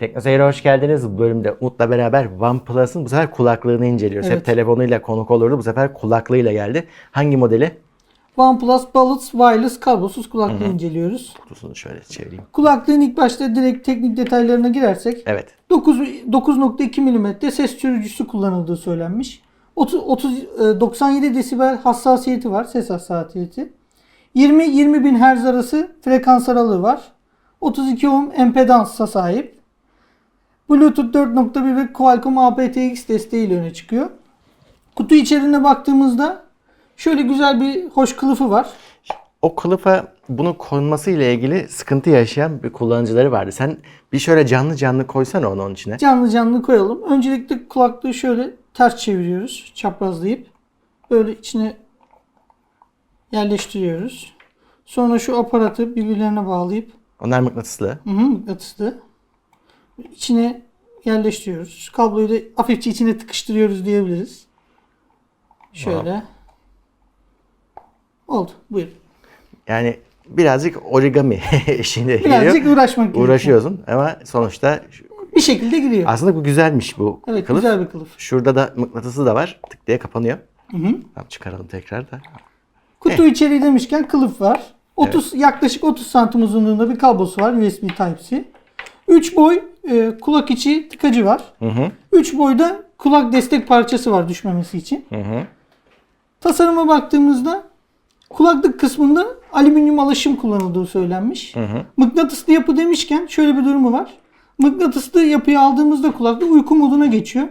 Teknoseyir'e hoş geldiniz. Bu bölümde Umut'la beraber OnePlus'ın bu sefer kulaklığını inceliyoruz. Evet. Hep telefonuyla konuk olurdu. Bu sefer kulaklığıyla geldi. Hangi modeli? OnePlus Bullets Wireless kablosuz kulaklığı inceliyoruz. Kutusunu şöyle çevireyim. Kulaklığın ilk başta direkt teknik detaylarına girersek Evet. 9 9.2 mm ses sürücüsü kullanıldığı söylenmiş. 30, 30 e, 97 desibel hassasiyeti var, ses hassasiyeti. 20-20 bin Hz arası frekans aralığı var. 32 ohm empedansa sahip. Bluetooth 4.1 ve Qualcomm aptX desteğiyle öne çıkıyor. Kutu içeriğine baktığımızda şöyle güzel bir hoş kılıfı var. O kılıfa bunu konması ile ilgili sıkıntı yaşayan bir kullanıcıları vardı. Sen bir şöyle canlı canlı koysana onu onun içine. Canlı canlı koyalım. Öncelikle kulaklığı şöyle ters çeviriyoruz. Çaprazlayıp. Böyle içine yerleştiriyoruz. Sonra şu aparatı birbirlerine bağlayıp Onlar mıknatıslı. hı hı, mıknatıslı içine yerleştiriyoruz. Kabloyu da hafifçe içine tıkıştırıyoruz diyebiliriz. Şöyle. Oldu. Buyurun. Yani birazcık origami işine Birazcık geliyor. uğraşmak gerekiyor. Uğraşıyorsun ama sonuçta Bir şekilde giriyor. aslında bu güzelmiş bu Evet kılıf. güzel bir kılıf. Şurada da mıknatısı da var. Tık diye kapanıyor. Hı hı. Tamam çıkaralım tekrar da. Kutu içeriği demişken kılıf var. 30 yaklaşık 30 santim uzunluğunda bir kablosu var USB Type-C. 3 boy e, kulak içi tıkacı var. Hı hı. 3 boyda kulak destek parçası var düşmemesi için. Hı hı. Tasarıma baktığımızda kulaklık kısmında alüminyum alaşım kullanıldığı söylenmiş. Hı hı. Mıknatıslı yapı demişken şöyle bir durumu var. Mıknatıslı yapıyı aldığımızda kulaklık uyku moduna geçiyor.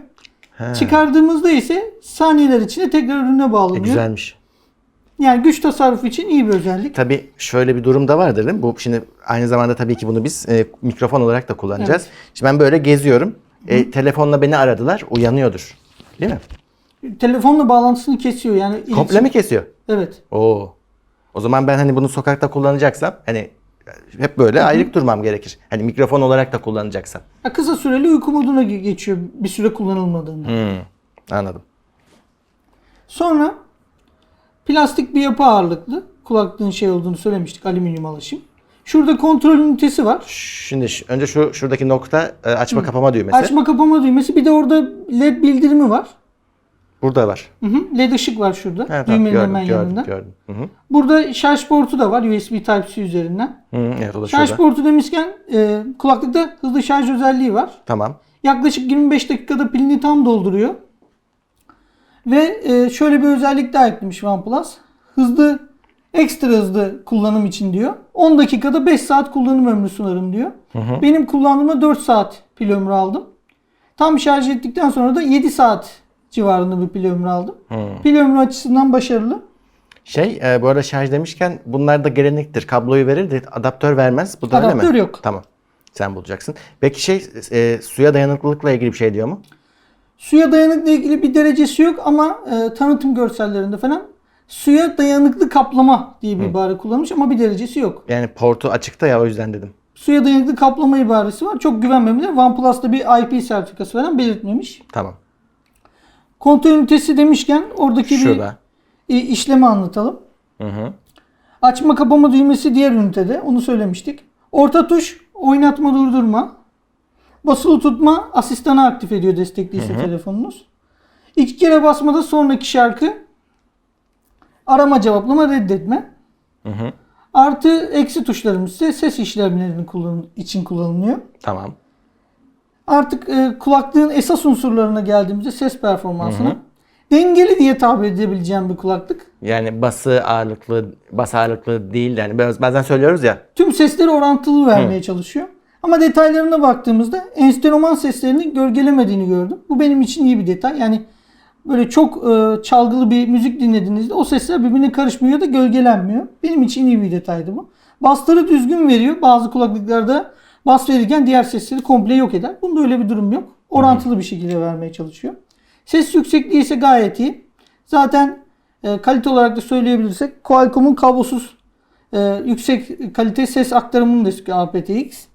Ha, Çıkardığımızda ise saniyeler içinde tekrar ürüne e, bağlanıyor. güzelmiş. Yani güç tasarrufu için iyi bir özellik. Tabii şöyle bir durum da vardır değil mi? Bu şimdi aynı zamanda tabii ki bunu biz e, mikrofon olarak da kullanacağız. Şimdi ben böyle geziyorum. E, telefonla beni aradılar. Uyanıyordur. Değil mi? Telefonla bağlantısını kesiyor yani. Komple iletişim- mi kesiyor? Evet. Oo. O zaman ben hani bunu sokakta kullanacaksam hani hep böyle ayrık durmam gerekir. Hani mikrofon olarak da kullanacaksam. Ya kısa süreli uyku moduna ge- geçiyor bir süre kullanılmadığında. Hmm, anladım. Sonra plastik bir yapı ağırlıklı. Kulaklığın şey olduğunu söylemiştik. Alüminyum alaşım. Şurada kontrol ünitesi var. Şimdi önce şu şuradaki nokta e, açma kapama düğmesi. Açma kapama düğmesi. Bir de orada led bildirimi var. Burada var. Hı hı. Led ışık var şurada. Evet, Düğmenin gördüm, hemen gördüm, yanında. gördüm. Hı hı. Burada şarj portu da var USB Type-C üzerinden. Hı, evet o da Şarj şurada. portu demişken e, kulaklıkta hızlı şarj özelliği var. Tamam. Yaklaşık 25 dakikada pilini tam dolduruyor. Ve e, şöyle bir özellik daha eklemiş OnePlus. Hızlı, ekstra hızlı kullanım için diyor. 10 dakikada 5 saat kullanım ömrü sunarım diyor. Benim kullandığımda 4 saat pil ömrü aldım. Tam şarj ettikten sonra da 7 saat civarında bir pil ömrü aldım. Pil ömrü açısından başarılı. Şey e, bu arada şarj demişken bunlar da gelenektir. Kabloyu verir de adaptör vermez. Bu da öyle mi? Adaptör yok. Tamam. Sen bulacaksın. Peki şey e, suya dayanıklılıkla ilgili bir şey diyor mu? Suya dayanıkla ilgili bir derecesi yok ama e, tanıtım görsellerinde falan suya dayanıklı kaplama diye bir ibare kullanmış ama bir derecesi yok. Yani portu açıkta ya o yüzden dedim. Suya dayanıklı kaplama ibaresi var. Çok güvenmemeli. OnePlus'ta bir IP sertifikası falan belirtmemiş. Tamam. Kontrol ünitesi demişken oradaki Şurada. bir işlemi anlatalım. Hı hı. Açma kapama düğmesi diğer ünitede. Onu söylemiştik. Orta tuş oynatma durdurma. Basılı tutma asistanı aktif ediyor destekliyse telefonunuz. İki kere basmada sonraki şarkı arama cevaplama reddetme. Hı hı. Artı eksi tuşlarımız ise ses işlemlerinin kullan için kullanılıyor. Tamam. Artık e, kulaklığın esas unsurlarına geldiğimizde ses performansına dengeli diye tabir edebileceğim bir kulaklık. Yani bası ağırlıklı, bas ağırlıklı değil yani bazen söylüyoruz ya. Tüm sesleri orantılı vermeye çalışıyor. Ama detaylarına baktığımızda enstrüman seslerini gölgelemediğini gördüm. Bu benim için iyi bir detay. Yani böyle çok e, çalgılı bir müzik dinlediğinizde o sesler birbirine karışmıyor da gölgelenmiyor. Benim için iyi bir detaydı bu. Basları düzgün veriyor. Bazı kulaklıklarda bas verirken diğer sesleri komple yok eder. Bunda öyle bir durum yok. Orantılı bir şekilde vermeye çalışıyor. Ses yüksekliği ise gayet iyi. Zaten e, kalite olarak da söyleyebilirsek Qualcomm'un kablosuz e, yüksek kalite ses aktarımını destekliyor aptX.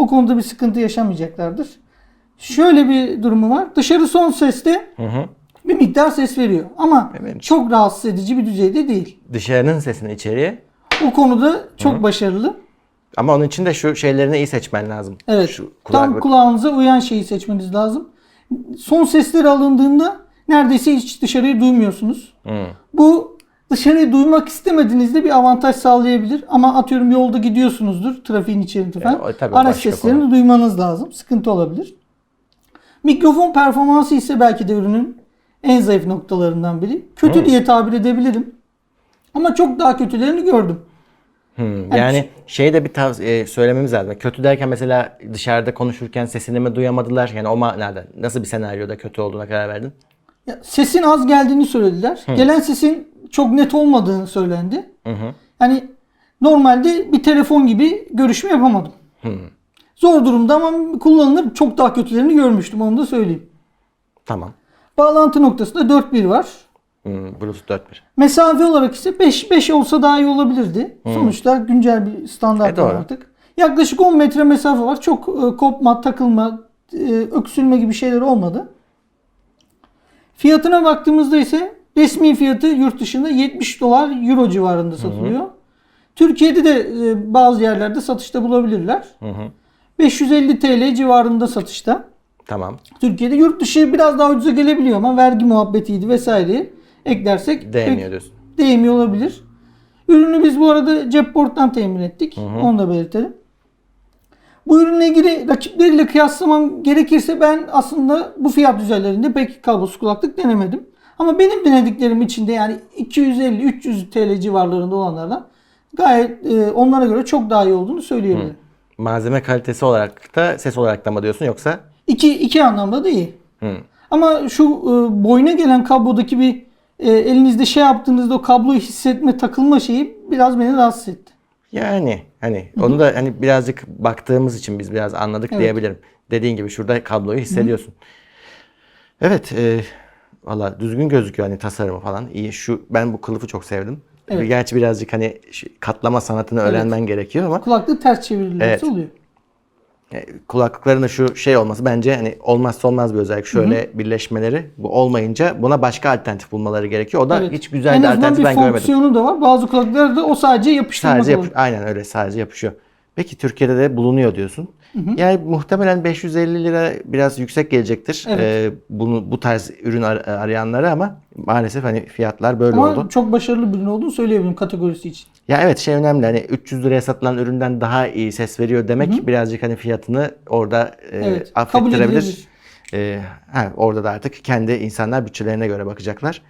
O konuda bir sıkıntı yaşamayacaklardır. Şöyle bir durumu var. Dışarı son seste Hı hı. bir miktar ses veriyor. Ama Evet. çok rahatsız edici bir düzeyde değil. Dışarının sesini içeriye. O konuda çok başarılı. Ama onun için de şu şeylerini iyi seçmen lazım. Evet. Şu tam kulaklık. kulağınıza uyan şeyi seçmeniz lazım. Son sesler alındığında neredeyse hiç dışarıyı duymuyorsunuz. Hmm. Bu dışarıyı duymak istemediğinizde bir avantaj sağlayabilir. Ama atıyorum yolda gidiyorsunuzdur trafiğin içerisinde falan. o tabii Araç seslerini konu. duymanız lazım. Sıkıntı olabilir. Mikrofon performansı ise belki de ürünün en zayıf noktalarından biri. Kötü diye tabir edebilirim. Ama çok daha kötülerini gördüm. Hmm, Yani şey de bir tavsiye söylememiz lazım. Kötü derken mesela dışarıda konuşurken sesini mi duyamadılar? Yani o manada nasıl bir senaryoda kötü olduğuna karar verdin? Ya, sesin az geldiğini söylediler. Gelen sesin çok net olmadığını söylendi. Yani normalde bir telefon gibi görüşme yapamadım. Zor durumda ama kullanılır çok daha kötülerini görmüştüm onu da söyleyeyim. Tamam. Bağlantı noktasında 4.1 var. Hmm, Bluetooth 4.1. Mesafe olarak ise 5 5 olsa daha iyi olabilirdi. Sonuçta güncel bir standart E, var artık. Yaklaşık 10 metre mesafe var. Çok e, kopma, takılma, e, öksürme gibi şeyler olmadı. Fiyatına baktığımızda ise resmi fiyatı yurt dışında 70 dolar euro civarında satılıyor. Türkiye'de de e, bazı yerlerde satışta bulabilirler. 550 TL civarında satışta. Tamam. Türkiye'de yurt dışı biraz daha ucuza gelebiliyor ama vergi muhabbetiydi vesaire eklersek Değmiyor diyorsun. değmiyor olabilir. Ürünü biz bu arada Cepport'tan temin ettik. Onu da belirtelim. Bu ürünle ilgili rakipleriyle kıyaslamam gerekirse ben aslında bu fiyat düzeylerinde pek kablosuz kulaklık denemedim. Ama benim denediklerim içinde yani 250-300 TL civarlarında olanlardan gayet e, onlara göre çok daha iyi olduğunu söyleyebilirim. Malzeme kalitesi olarak da ses olarak da mı diyorsun yoksa? İki, iki anlamda da iyi. Hı. Ama şu e, boyuna gelen kablodaki bir e, elinizde şey yaptığınızda o kabloyu hissetme takılma şeyi biraz beni rahatsız etti. Yani hani onu da hani birazcık baktığımız için biz biraz anladık Evet. diyebilirim. Dediğin gibi şurada kabloyu hissediyorsun. Evet, e, valla düzgün gözüküyor hani tasarımı falan. iyi. Şu ben bu kılıfı çok sevdim. Evet. Gerçi birazcık hani katlama sanatını öğrenmen gerekiyor ama Kulaklığı ters çevirilmesi Evet. oluyor. E, kulaklıkların da şu şey olması bence hani olmazsa olmaz bir özellik. Şöyle birleşmeleri bu olmayınca buna başka alternatif bulmaları gerekiyor. O da Evet. hiç güzel en bir alternatif ben görmedim. fonksiyonu da var. Bazı kulaklıklarda o sadece yapıştırmak Sadece oluyor. yap- aynen öyle sadece yapışıyor. Peki Türkiye'de de bulunuyor diyorsun. Yani muhtemelen 550 lira biraz yüksek gelecektir. Evet. Ee, bunu bu tarz ürün ar- arayanlara ama maalesef hani fiyatlar böyle Ama oldu. çok başarılı bir ürün olduğunu söyleyebilirim kategorisi için. Ya evet şey önemli hani 300 liraya satılan üründen daha iyi ses veriyor demek birazcık hani fiyatını orada e, Evet, affettirebilir. E, ha, orada da artık kendi insanlar bütçelerine göre bakacaklar.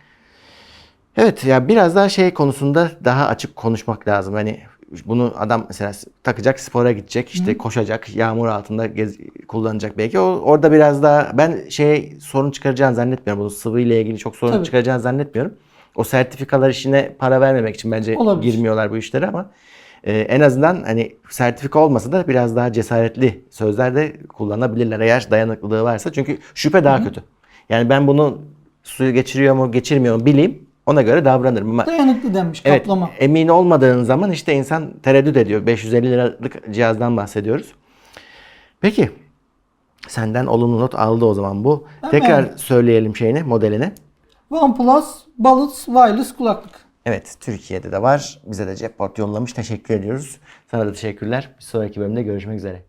Evet ya biraz daha şey konusunda daha açık konuşmak lazım. Hani bunu adam mesela takacak spora gidecek işte koşacak yağmur altında gez, kullanacak belki. O, orada biraz daha ben şey sorun çıkaracağını zannetmiyorum. Bunu sıvı ile ilgili çok sorun Tabii. çıkaracağını zannetmiyorum. O sertifikalar işine para vermemek için bence Olabilir. girmiyorlar bu işlere ama e, en azından hani sertifika olmasa da biraz daha cesaretli sözler de kullanabilirler eğer dayanıklılığı varsa. Çünkü şüphe daha kötü. Yani ben bunu suyu geçiriyor mu geçirmiyor mu bileyim ona göre davranırım ama Dayanıklı denmiş Evet, kaplama. emin olmadığın zaman işte insan tereddüt ediyor. 550 liralık cihazdan bahsediyoruz. Peki. Senden olumlu not aldı o zaman bu. Hemen. Tekrar söyleyelim şeyini, modelini. OnePlus Bullets Wireless kulaklık. Evet, Türkiye'de de var. Bize de Ceport yollamış. Teşekkür ediyoruz. Sana da teşekkürler. Bir sonraki bölümde görüşmek üzere.